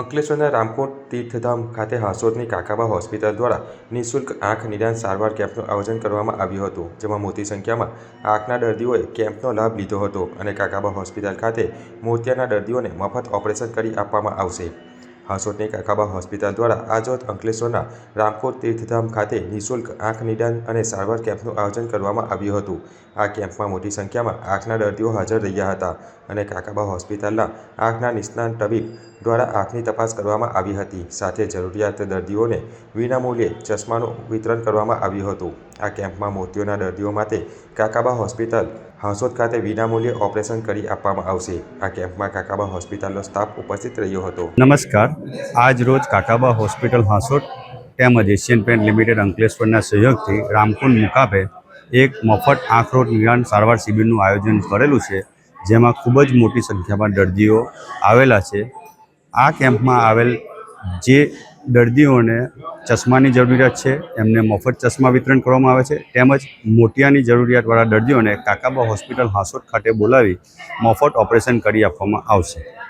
અંકલેશ્વરના રામકોટ તીર્થધામ ખાતે હાસોદની કાકાબા હોસ્પિટલ દ્વારા નિઃશુલ્ક આંખ નિદાન સારવાર કેમ્પનું આયોજન કરવામાં આવ્યું હતું, જેમાં મોટી સંખ્યામાં આંખના દર્દીઓએ કેમ્પનો લાભ લીધો હતો અને કાકાબા હોસ્પિટલ ખાતે મોતિયાના દર્દીઓને મફત ઓપરેશન કરી આપવામાં આવશે. હાસોદની કાકાબા હોસ્પિટલ દ્વારા આજરોજ અંકલેશ્વરના રામકોટ તીર્થધામ ખાતે નિઃશુલ્ક આંખ નિદાન અને સારવાર કેમ્પનું આયોજન કરવામાં આવ્યું હતું. આ કેમ્પમાં મોટી સંખ્યામાં આંખના દર્દીઓ હાજર રહ્યા હતા અને કાકાબા હોસ્પિટલના આંખના નિષ્ણાંત તબીબ દ્વારા આંખની તપાસ કરવામાં આવી હતી. સાથે જરૂરિયાત દર્દીઓને વિનામૂલ્યે ચશ્માનું વિતરણ કરવામાં આવ્યું હતું. આ કેમ્પમાં મોતીઓના દર્દીઓ માટે કાકાબા હોસ્પિટલ હાંસોદ ખાતે વિનામૂલ્યે ઓપરેશન કરી આપવામાં આવશે. આ કેમ્પમાં કાકાબા હોસ્પિટલનો સ્ટાફ ઉપસ્થિત રહ્યો હતો. નમસ્કાર. આજ રોજ કાકાબા હોસ્પિટલ હાંસોટ તેમજ એશિયન પેન્ટ લિમિટેડ અંકલેશ્વરના સહયોગથી રામકુંડ મુકાબે એક મફત આંખ રોગ નિદાન સારવાર શિબિરનું આયોજન કરેલું છે, જેમાં ખૂબ જ મોટી સંખ્યામાં દર્દીઓ આવેલા છે. આ કેમ્પમાં આવેલ જે દર્દીઓને ચશ્માની જરૂરિયાત છે, એમને મફત ચશ્મા વિતરણ કરવામાં આવે છે, તેમજ મોતિયાની જરૂરિયાતવાળા દર્દીઓને કાકાબા હોસ્પિટલ હાંસોટ ખાતે બોલાવી મફત ઓપરેશન કરી આપવામાં આવશે.